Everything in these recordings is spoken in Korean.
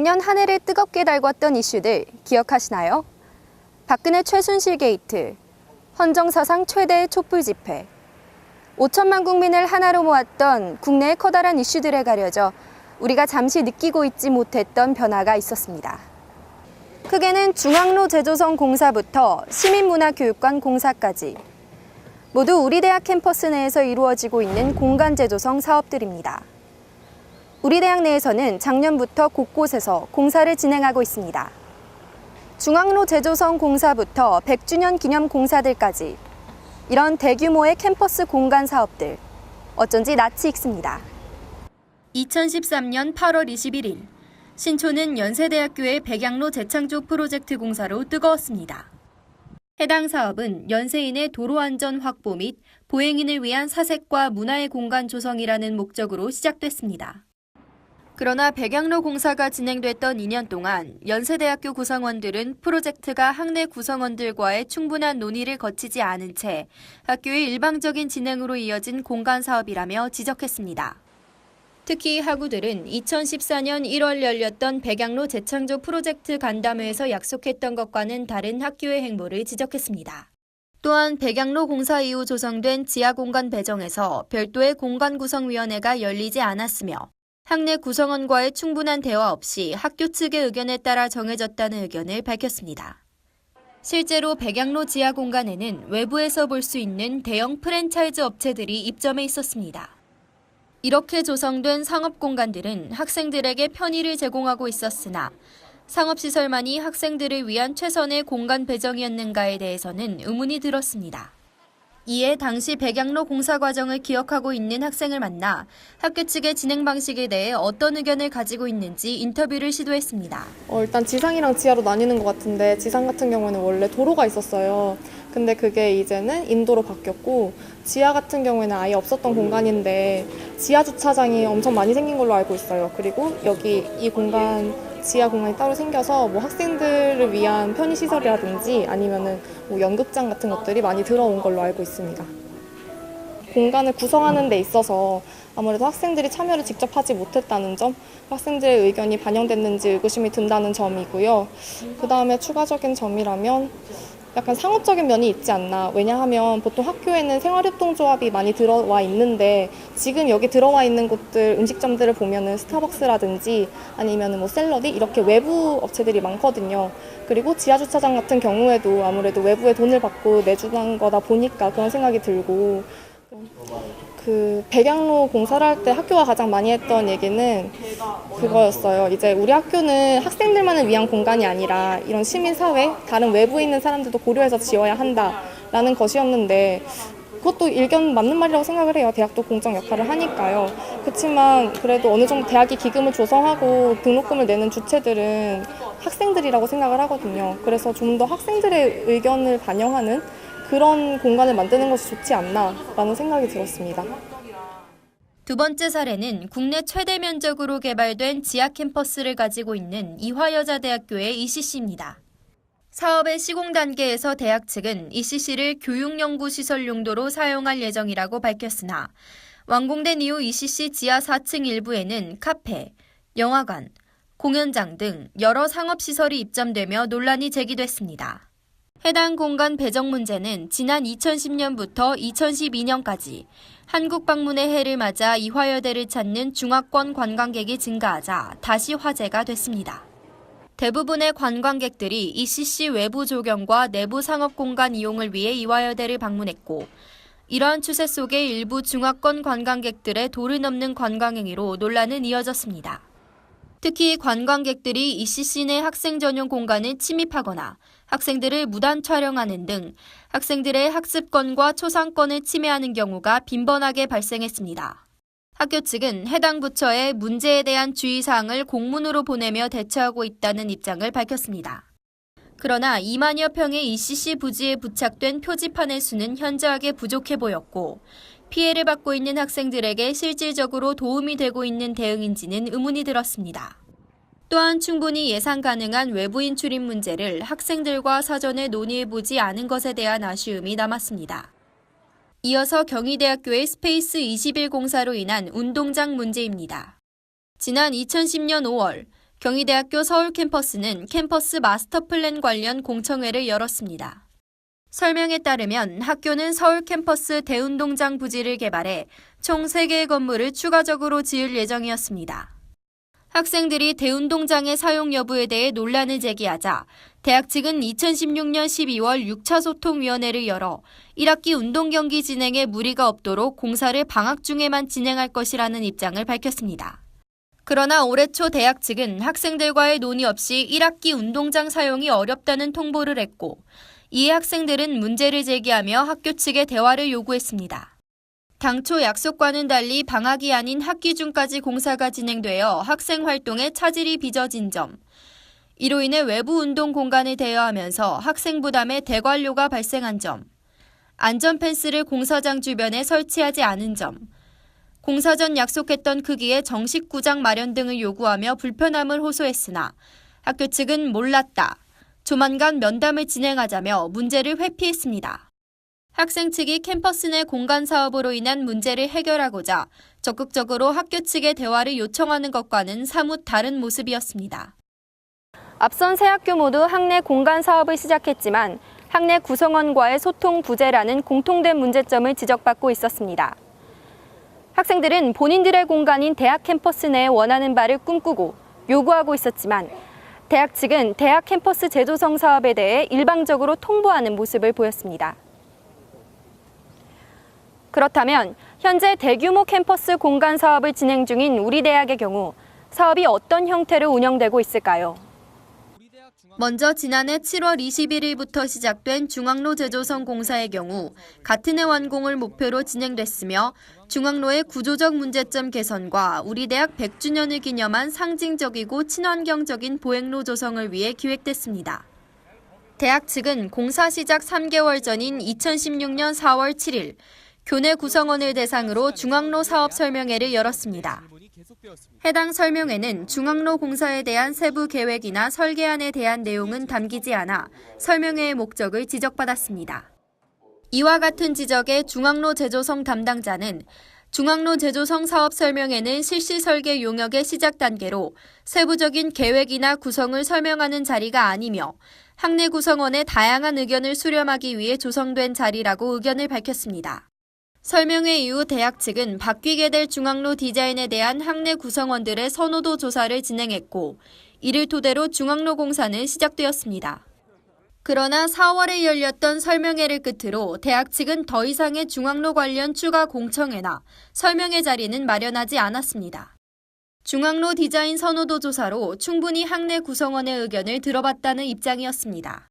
작년 한 해를 뜨겁게 달궜던 이슈들 기억하시나요? 박근혜 최순실 게이트, 헌정사상 최대의 촛불 집회, 5천만 국민을 하나로 모았던 국내의 커다란 이슈들에 가려져 우리가 잠시 느끼고 있지 못했던 변화가 있었습니다. 크게는 중앙로 재조성 공사부터 시민문화교육관 공사까지 모두 우리 대학 캠퍼스 내에서 이루어지고 있는 공간 재조성 사업들입니다. 우리 대학 내에서는 작년부터 곳곳에서 공사를 진행하고 있습니다. 중앙로 재조성 공사부터 100주년 기념 공사들까지 이런 대규모의 캠퍼스 공간 사업들 어쩐지 낯이 익습니다. 2013년 8월 21일 신촌은 연세대학교의 백양로 재창조 프로젝트 공사로 뜨거웠습니다. 해당 사업은 연세인의 도로 안전 확보 및 보행인을 위한 사색과 문화의 공간 조성이라는 목적으로 시작됐습니다. 그러나 백양로 공사가 진행됐던 2년 동안 연세대학교 구성원들은 프로젝트가 학내 구성원들과의 충분한 논의를 거치지 않은 채 학교의 일방적인 진행으로 이어진 공간 사업이라며 지적했습니다. 특히 학우들은 2014년 1월 열렸던 백양로 재창조 프로젝트 간담회에서 약속했던 것과는 다른 학교의 행보를 지적했습니다. 또한 백양로 공사 이후 조성된 지하 공간 배정에서 별도의 공간 구성위원회가 열리지 않았으며 학내 구성원과의 충분한 대화 없이 학교 측의 의견에 따라 정해졌다는 의견을 밝혔습니다. 실제로 백양로 지하 공간에는 외부에서 볼 수 있는 대형 프랜차이즈 업체들이 입점해 있었습니다. 이렇게 조성된 상업 공간들은 학생들에게 편의를 제공하고 있었으나 상업시설만이 학생들을 위한 최선의 공간 배정이었는가에 대해서는 의문이 들었습니다. 이에 당시 백양로 공사 과정을 기억하고 있는 학생을 만나 학교 측의 진행 방식에 대해 어떤 의견을 가지고 있는지 인터뷰를 시도했습니다. 어, 일단 지상이랑 지하로 나뉘는 것 같은데 지상 같은 경우에는 원래 도로가 있었어요. 근데 그게 이제는 인도로 바뀌었고 지하 같은 경우에는 아예 없었던 공간인데 지하 주차장이 엄청 많이 생긴 걸로 알고 있어요. 그리고 여기 이 공간 지하 공간이 따로 생겨서 뭐 학생들을 위한 편의 시설이라든지 아니면은 뭐 연극장 같은 것들이 많이 들어온 걸로 알고 있습니다. 공간을 구성하는 데 있어서 아무래도 학생들이 참여를 직접 하지 못했다는 점, 학생들의 의견이 반영됐는지 의구심이 든다는 점이고요. 그 다음에 추가적인 점이라면 약간 상업적인 면이 있지 않나. 왜냐하면 보통 학교에는 생활협동조합이 많이 들어와 있는데 지금 여기 들어와 있는 곳들 음식점들을 보면은 스타벅스라든지 아니면은 뭐 샐러디 이렇게 외부 업체들이 많거든요. 그리고 지하 주차장 같은 경우에도 아무래도 외부에 돈을 받고 내주는 거다 보니까 그런 생각이 들고 그 백양로 공사를 할 때 학교가 가장 많이 했던 얘기는 그거였어요. 이제 우리 학교는 학생들만을 위한 공간이 아니라 이런 시민사회, 다른 외부에 있는 사람들도 고려해서 지어야 한다라는 것이었는데 그것도 일견 맞는 말이라고 생각을 해요. 대학도 공적 역할을 하니까요. 그렇지만 그래도 어느 정도 대학이 기금을 조성하고 등록금을 내는 주체들은 학생들이라고 생각을 하거든요. 그래서 좀 더 학생들의 의견을 반영하는 그런 공간을 만드는 것이 좋지 않나라는 생각이 들었습니다. 두 번째 사례는 국내 최대 면적으로 개발된 지하 캠퍼스를 가지고 있는 이화여자대학교의 ECC입니다. 사업의 시공 단계에서 대학 측은 ECC를 교육연구시설 용도로 사용할 예정이라고 밝혔으나 완공된 이후 ECC 지하 4층 일부에는 카페, 영화관, 공연장 등 여러 상업시설이 입점되며 논란이 제기됐습니다. 해당 공간 배정 문제는 지난 2010년부터 2012년까지 한국 방문의 해를 맞아 이화여대를 찾는 중화권 관광객이 증가하자 다시 화제가 됐습니다. 대부분의 관광객들이 ECC 외부 조경과 내부 상업 공간 이용을 위해 이화여대를 방문했고 이러한 추세 속에 일부 중화권 관광객들의 도를 넘는 관광 행위로 논란은 이어졌습니다. 특히 관광객들이 ECC 내 학생 전용 공간을 침입하거나 학생들을 무단 촬영하는 등 학생들의 학습권과 초상권을 침해하는 경우가 빈번하게 발생했습니다. 학교 측은 해당 부처에 문제에 대한 주의사항을 공문으로 보내며 대처하고 있다는 입장을 밝혔습니다. 그러나 2만여 평의 ECC 부지에 부착된 표지판의 수는 현저하게 부족해 보였고 피해를 받고 있는 학생들에게 실질적으로 도움이 되고 있는 대응인지는 의문이 들었습니다. 또한 충분히 예상 가능한 외부인 출입 문제를 학생들과 사전에 논의해보지 않은 것에 대한 아쉬움이 남았습니다. 이어서 경희대학교의 스페이스 21 공사로 인한 운동장 문제입니다. 지난 2010년 5월 경희대학교 서울 캠퍼스는 캠퍼스 마스터 플랜 관련 공청회를 열었습니다. 설명에 따르면 학교는 서울 캠퍼스 대운동장 부지를 개발해 총 3개의 건물을 추가적으로 지을 예정이었습니다. 학생들이 대운동장의 사용 여부에 대해 논란을 제기하자 대학 측은 2016년 12월 6차 소통위원회를 열어 1학기 운동 경기 진행에 무리가 없도록 공사를 방학 중에만 진행할 것이라는 입장을 밝혔습니다. 그러나 올해 초 대학 측은 학생들과의 논의 없이 1학기 운동장 사용이 어렵다는 통보를 했고 이에 학생들은 문제를 제기하며 학교 측에 대화를 요구했습니다. 당초 약속과는 달리 방학이 아닌 학기 중까지 공사가 진행되어 학생 활동에 차질이 빚어진 점, 이로 인해 외부 운동 공간을 대여하면서 학생 부담에 대관료가 발생한 점, 안전 펜스를 공사장 주변에 설치하지 않은 점, 공사 전 약속했던 크기의 정식 구장 마련 등을 요구하며 불편함을 호소했으나 학교 측은 몰랐다. 조만간 면담을 진행하자며 문제를 회피했습니다. 학생 측이 캠퍼스 내 공간 사업으로 인한 문제를 해결하고자 적극적으로 학교 측에 대화를 요청하는 것과는 사뭇 다른 모습이었습니다. 앞선 세 학교 모두 학내 공간 사업을 시작했지만 학내 구성원과의 소통 부재라는 공통된 문제점을 지적받고 있었습니다. 학생들은 본인들의 공간인 대학 캠퍼스 내에 원하는 바를 꿈꾸고 요구하고 있었지만 대학 측은 대학 캠퍼스 재조성 사업에 대해 일방적으로 통보하는 모습을 보였습니다. 그렇다면 현재 대규모 캠퍼스 공간 사업을 진행 중인 우리 대학의 경우 사업이 어떤 형태로 운영되고 있을까요? 먼저 지난해 7월 21일부터 시작된 중앙로 재조성 공사의 경우 같은 해 완공을 목표로 진행됐으며 중앙로의 구조적 문제점 개선과 우리 대학 100주년을 기념한 상징적이고 친환경적인 보행로 조성을 위해 기획됐습니다. 대학 측은 공사 시작 3개월 전인 2016년 4월 7일 교내 구성원을 대상으로 중앙로 사업 설명회를 열었습니다. 해당 설명회는 중앙로 공사에 대한 세부 계획이나 설계안에 대한 내용은 담기지 않아 설명회의 목적을 지적받았습니다. 이와 같은 지적에 중앙로 제조성 담당자는 중앙로 제조성 사업 설명회는 실시 설계 용역의 시작 단계로 세부적인 계획이나 구성을 설명하는 자리가 아니며 학내 구성원의 다양한 의견을 수렴하기 위해 조성된 자리라고 의견을 밝혔습니다. 설명회 이후 대학 측은 바뀌게 될 중앙로 디자인에 대한 학내 구성원들의 선호도 조사를 진행했고 이를 토대로 중앙로 공사는 시작되었습니다. 그러나 4월에 열렸던 설명회를 끝으로 대학 측은 더 이상의 중앙로 관련 추가 공청회나 설명회 자리는 마련하지 않았습니다. 중앙로 디자인 선호도 조사로 충분히 학내 구성원의 의견을 들어봤다는 입장이었습니다.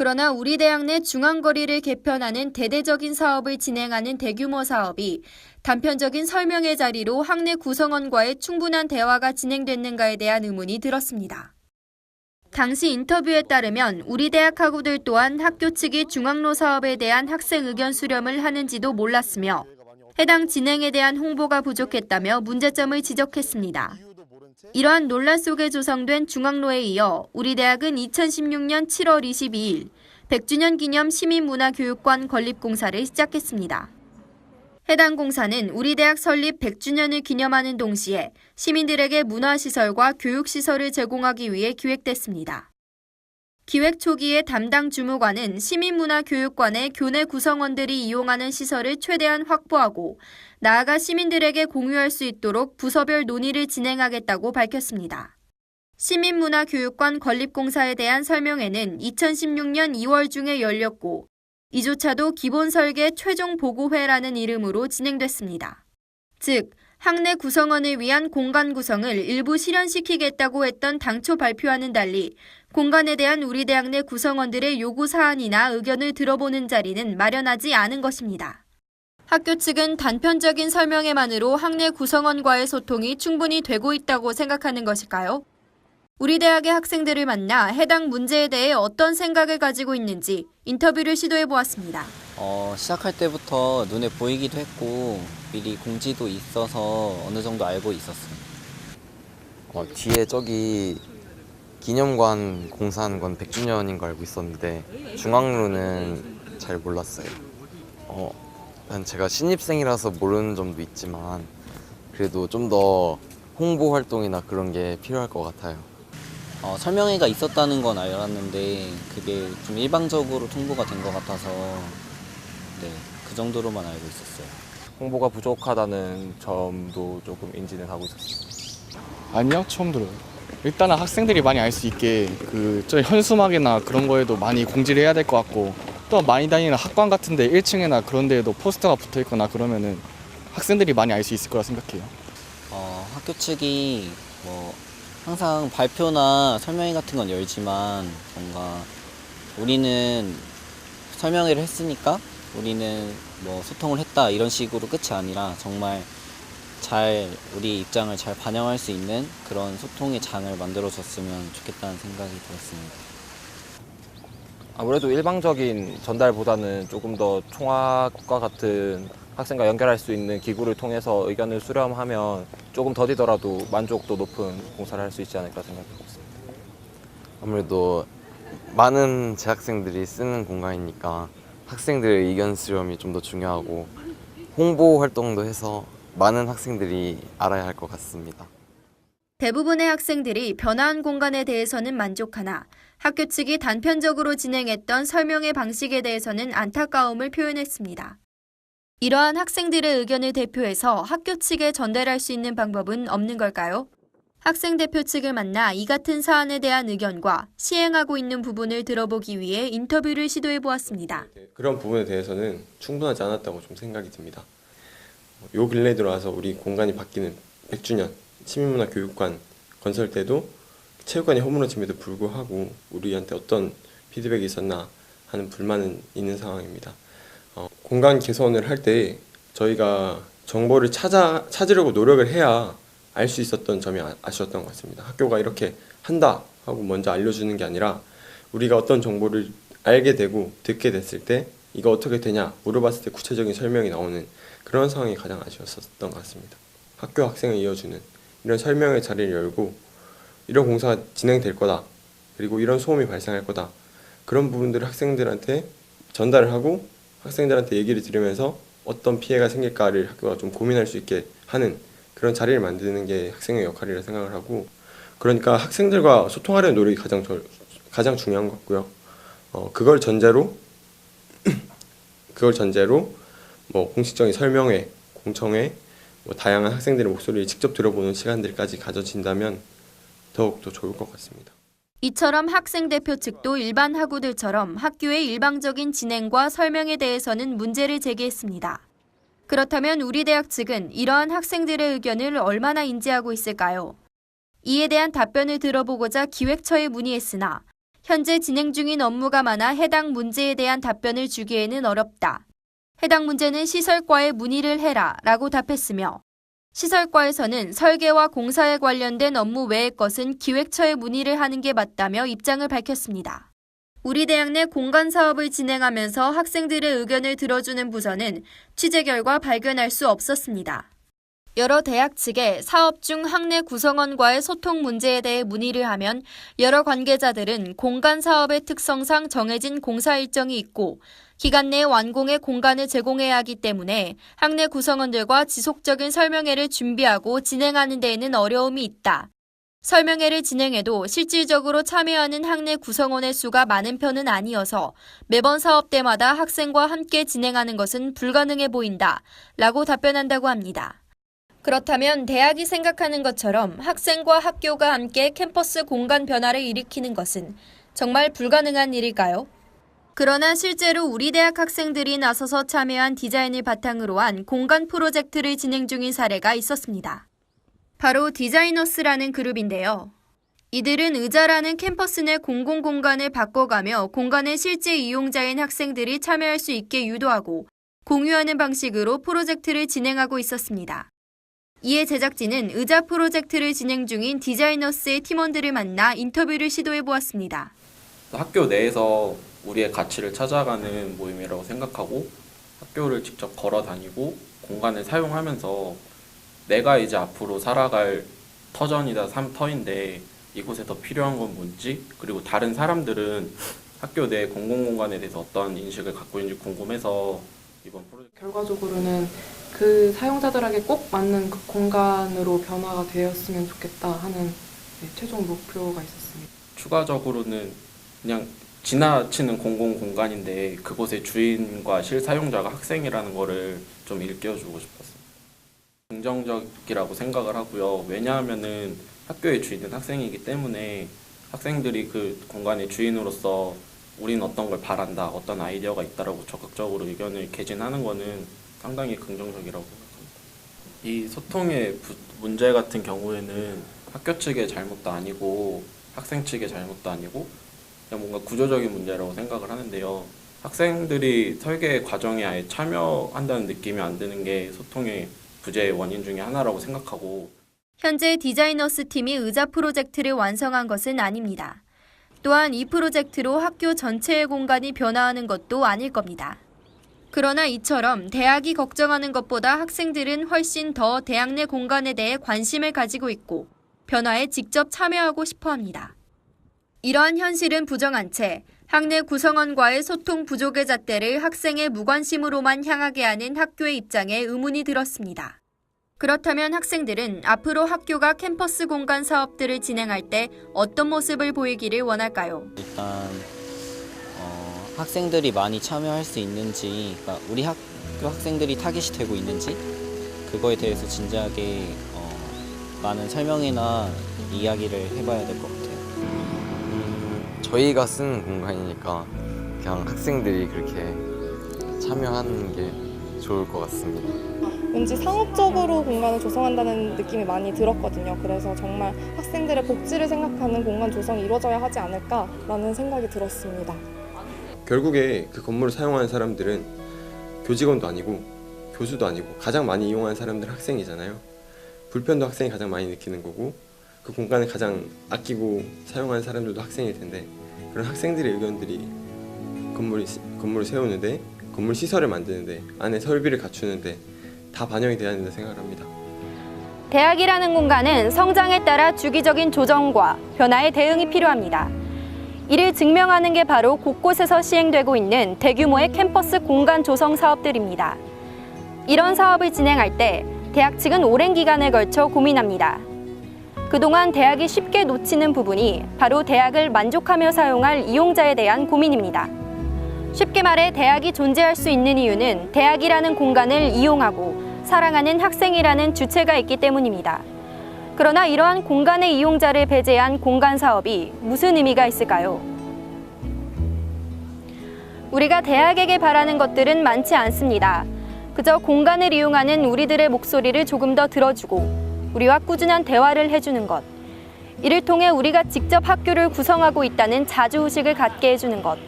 그러나 우리 대학 내 중앙거리를 개편하는 대대적인 사업을 진행하는 대규모 사업이 단편적인 설명회 자리로 학내 구성원과의 충분한 대화가 진행됐는가에 대한 의문이 들었습니다. 당시 인터뷰에 따르면 우리 대학 학우들 또한 학교 측이 중앙로 사업에 대한 학생 의견 수렴을 하는지도 몰랐으며 해당 진행에 대한 홍보가 부족했다며 문제점을 지적했습니다. 이러한 논란 속에 조성된 중앙로에 이어 우리 대학은 2016년 7월 22일 100주년 기념 시민문화교육관 건립공사를 시작했습니다. 해당 공사는 우리 대학 설립 100주년을 기념하는 동시에 시민들에게 문화시설과 교육시설을 제공하기 위해 기획됐습니다. 기획 초기에 담당 주무관은 시민문화교육관의 교내 구성원들이 이용하는 시설을 최대한 확보하고 나아가 시민들에게 공유할 수 있도록 부서별 논의를 진행하겠다고 밝혔습니다. 시민문화교육관 건립공사에 대한 설명회는 2016년 2월 중에 열렸고 이조차도 기본 설계 최종 보고회라는 이름으로 진행됐습니다. 즉, 학내 구성원을 위한 공간 구성을 일부 실현시키겠다고 했던 당초 발표와는 달리 공간에 대한 우리 대학 내 구성원들의 요구 사안이나 의견을 들어보는 자리는 마련하지 않은 것입니다. 학교 측은 단편적인 설명회만으로 학내 구성원과의 소통이 충분히 되고 있다고 생각하는 것일까요? 우리 대학의 학생들을 만나 해당 문제에 대해 어떤 생각을 가지고 있는지 인터뷰를 시도해 보았습니다. 어, 시작할 때부터 눈에 보이기도 했고 미리 공지도 있어서 어느 정도 알고 있었습니다. 어, 뒤에 저기 기념관 공사하는 건 100주년인 거 알고 있었는데 중앙로는 잘 몰랐어요. 어, 난 제가 신입생이라서 모르는 점도 있지만 그래도 좀 더 홍보 활동이나 그런 게 필요할 것 같아요. 어, 설명회가 있었다는 건 알았는데 그게 좀 일방적으로 통보가 된 것 같아서 네, 그 정도로만 알고 있었어요. 홍보가 부족하다는 점도 조금 인지는 하고 있었습니다. 아니요, 처음 들어요. 일단은 학생들이 많이 알 수 있게 그저 현수막이나 그런 거에도 많이 공지를 해야 될 것 같고 또 많이 다니는 학관 같은데 1층이나 그런 데에도 포스터가 붙어 있거나 그러면은 학생들이 많이 알 수 있을 거라 생각해요. 어, 학교 측이 뭐 항상 발표나 설명회 같은 건 열지만 뭔가 우리는 설명회를 했으니까 우리는 뭐 소통을 했다 이런 식으로 끝이 아니라 정말 잘 우리 입장을 잘 반영할 수 있는 그런 소통의 장을 만들어줬으면 좋겠다는 생각이 들었습니다. 아무래도 일방적인 전달보다는 조금 더 총학과 같은 학생과 연결할 수 있는 기구를 통해서 의견을 수렴하면 조금 더디더라도 만족도 높은 공사를 할 수 있지 않을까 생각하고 있습니다. 아무래도 많은 재학생들이 쓰는 공간이니까 학생들의 의견 수렴이 좀 더 중요하고 홍보 활동도 해서 많은 학생들이 알아야 할 것 같습니다. 대부분의 학생들이 변화한 공간에 대해서는 만족하나 학교 측이 단편적으로 진행했던 설명회 방식에 대해서는 안타까움을 표현했습니다. 이러한 학생들의 의견을 대표해서 학교 측에 전달할 수 있는 방법은 없는 걸까요? 학생 대표 측을 만나 이 같은 사안에 대한 의견과 시행하고 있는 부분을 들어보기 위해 인터뷰를 시도해 보았습니다. 그런 부분에 대해서는 충분하지 않았다고 좀 생각이 듭니다. 요 근래 들어와서 우리 공간이 바뀌는 100주년 시민문화 교육관 건설 때도 체육관이 허물어짐에도 불구하고 우리한테 어떤 피드백이 있었나 하는 불만은 있는 상황입니다. 어, 공간 개선을 할 때 저희가 정보를 찾아 찾으려고 노력을 해야 알 수 있었던 점이 아- 아쉬웠던 것 같습니다. 학교가 이렇게 한다 하고 먼저 알려주는 게 아니라 우리가 어떤 정보를 알게 되고 듣게 됐을 때 이거 어떻게 되냐 물어봤을 때 구체적인 설명이 나오는 그런 상황이 가장 아쉬웠었던 것 같습니다. 학교 학생을 이어주는 이런 설명의 자리를 열고 이런 공사가 진행될 거다 그리고 이런 소음이 발생할 거다 그런 부분들을 학생들한테 전달을 하고 학생들한테 얘기를 들으면서 어떤 피해가 생길까를 학교가 좀 고민할 수 있게 하는 그런 자리를 만드는 게 학생의 역할이라 생각을 하고 그러니까 학생들과 소통하려는 노력이 가장 저, 가장 중요한 것 같고요. 어, 그걸 전제로 그걸 전제로 뭐 공식적인 설명회, 공청회, 뭐 다양한 학생들의 목소리를 직접 들어보는 시간들까지 가져진다면 더욱 더 좋을 것 같습니다. 이처럼 학생 대표 측도 일반 학우들처럼 학교의 일방적인 진행과 설명에 대해서는 문제를 제기했습니다. 그렇다면 우리 대학 측은 이러한 학생들의 의견을 얼마나 인지하고 있을까요? 이에 대한 답변을 들어보고자 기획처에 문의했으나 현재 진행 중인 업무가 많아 해당 문제에 대한 답변을 주기에는 어렵다. 해당 문제는 시설과에 문의를 해라 라고 답했으며 시설과에서는 설계와 공사에 관련된 업무 외의 것은 기획처에 문의를 하는 게 맞다며 입장을 밝혔습니다. 우리 대학 내 공간 사업을 진행하면서 학생들의 의견을 들어주는 부서는 취재 결과 발견할 수 없었습니다. 여러 대학 측에 사업 중 학내 구성원과의 소통 문제에 대해 문의를 하면 여러 관계자들은 공간 사업의 특성상 정해진 공사 일정이 있고 기간 내에 완공의 공간을 제공해야 하기 때문에 학내 구성원들과 지속적인 설명회를 준비하고 진행하는 데에는 어려움이 있다. 설명회를 진행해도 실질적으로 참여하는 학내 구성원의 수가 많은 편은 아니어서 매번 사업 때마다 학생과 함께 진행하는 것은 불가능해 보인다. 라고 답변한다고 합니다. 그렇다면 대학이 생각하는 것처럼 학생과 학교가 함께 캠퍼스 공간 변화를 일으키는 것은 정말 불가능한 일일까요? 그러나 실제로 우리 대학 학생들이 나서서 참여한 디자인을 바탕으로 한 공간 프로젝트를 진행 중인 사례가 있었습니다. 바로 디자이너스라는 그룹인데요. 이들은 의자라는 캠퍼스 내 공공 공간을 바꿔가며 공간의 실제 이용자인 학생들이 참여할 수 있게 유도하고 공유하는 방식으로 프로젝트를 진행하고 있었습니다. 이에 제작진은 의자 프로젝트를 진행 중인 디자이너스의 팀원들을 만나 인터뷰를 시도해 보았습니다. 학교 내에서 우리의 가치를 찾아가는 모임이라고 생각하고 학교를 직접 걸어 다니고 공간을 사용하면서 내가 이제 앞으로 살아갈 터전이다 삼터인데 이곳에 더 필요한 건 뭔지 그리고 다른 사람들은 학교 내 공공공간에 대해서 어떤 인식을 갖고 있는지 궁금해서 이번 프로젝트 결과적으로는 그 사용자들에게 꼭 맞는 그 공간으로 변화가 되었으면 좋겠다 하는 네, 최종 목표가 있었습니다. 추가적으로는 그냥 지나치는 공공 공간인데 그곳의 주인과 실사용자가 학생이라는 거를 좀 일깨워주고 싶었습니다. 긍정적이라고 생각을 하고요. 왜냐하면은 학교의 주인은 학생이기 때문에 학생들이 그 공간의 주인으로서 우리는 어떤 걸 바란다, 어떤 아이디어가 있다라고 적극적으로 의견을 개진하는 거는 상당히 긍정적이라고 생각합니다. 이 소통의 부- 문제 같은 경우에는 학교 측의 잘못도 아니고 학생 측의 잘못도 아니고 그냥 뭔가 구조적인 문제라고 생각을 하는데요. 학생들이 설계 과정에 아예 참여한다는 느낌이 안 드는 게 소통의 부재의 원인 중에 하나라고 생각하고 현재 디자이너스 팀이 의자 프로젝트를 완성한 것은 아닙니다. 또한 이 프로젝트로 학교 전체의 공간이 변화하는 것도 아닐 겁니다. 그러나 이처럼 대학이 걱정하는 것보다 학생들은 훨씬 더 대학 내 공간에 대해 관심을 가지고 있고 변화에 직접 참여하고 싶어 합니다. 이러한 현실은 부정한 채 학내 구성원과의 소통 부족의 잣대를 학생의 무관심으로만 향하게 하는 학교의 입장에 의문이 들었습니다. 그렇다면 학생들은 앞으로 학교가 캠퍼스 공간 사업들을 진행할 때 어떤 모습을 보이기를 원할까요? 일단 어, 학생들이 많이 참여할 수 있는지, 그러니까 우리 학교 학생들이 타깃이 되고 있는지 그거에 대해서 진지하게 어, 많은 설명이나 이야기를 해봐야 될 것 같아요. 저희가 쓰는 공간이니까 그냥 학생들이 그렇게 참여하는 게 좋을 것 같습니다. 왠지 상업적으로 공간을 조성한다는 느낌이 많이 들었거든요. 그래서 정말 학생들의 복지를 생각하는 공간 조성이 이루어져야 하지 않을까라는 생각이 들었습니다. 결국에 그 건물을 사용하는 사람들은 교직원도 아니고 교수도 아니고 가장 많이 이용하는 사람들은 학생이잖아요. 불편도 학생이 가장 많이 느끼는 거고 그 공간을 가장 아끼고 사용하는 사람들도 학생일 텐데 그런 학생들의 의견들이 건물이 건물을 세우는데 건물 시설을 만드는데 안에 설비를 갖추는데 다 반영이 돼야 된다 생각을 합니다. 대학이라는 공간은 성장에 따라 주기적인 조정과 변화에 대응이 필요합니다. 이를 증명하는 게 바로 곳곳에서 시행되고 있는 대규모의 캠퍼스 공간 조성 사업들입니다. 이런 사업을 진행할 때 대학 측은 오랜 기간에 걸쳐 고민합니다. 그동안 대학이 쉽게 놓치는 부분이 바로 대학을 만족하며 사용할 이용자에 대한 고민입니다. 쉽게 말해 대학이 존재할 수 있는 이유는 대학이라는 공간을 이용하고 사랑하는 학생이라는 주체가 있기 때문입니다. 그러나 이러한 공간의 이용자를 배제한 공간 사업이 무슨 의미가 있을까요? 우리가 대학에게 바라는 것들은 많지 않습니다. 그저 공간을 이용하는 우리들의 목소리를 조금 더 들어주고 우리와 꾸준한 대화를 해주는 것. 이를 통해 우리가 직접 학교를 구성하고 있다는 자주의식을 갖게 해주는 것.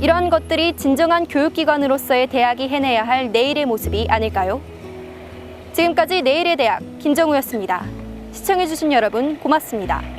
이런 것들이 진정한 교육기관으로서의 대학이 해내야 할 내일의 모습이 아닐까요? 지금까지 내일의 대학 김정우였습니다. 시청해주신 여러분 고맙습니다.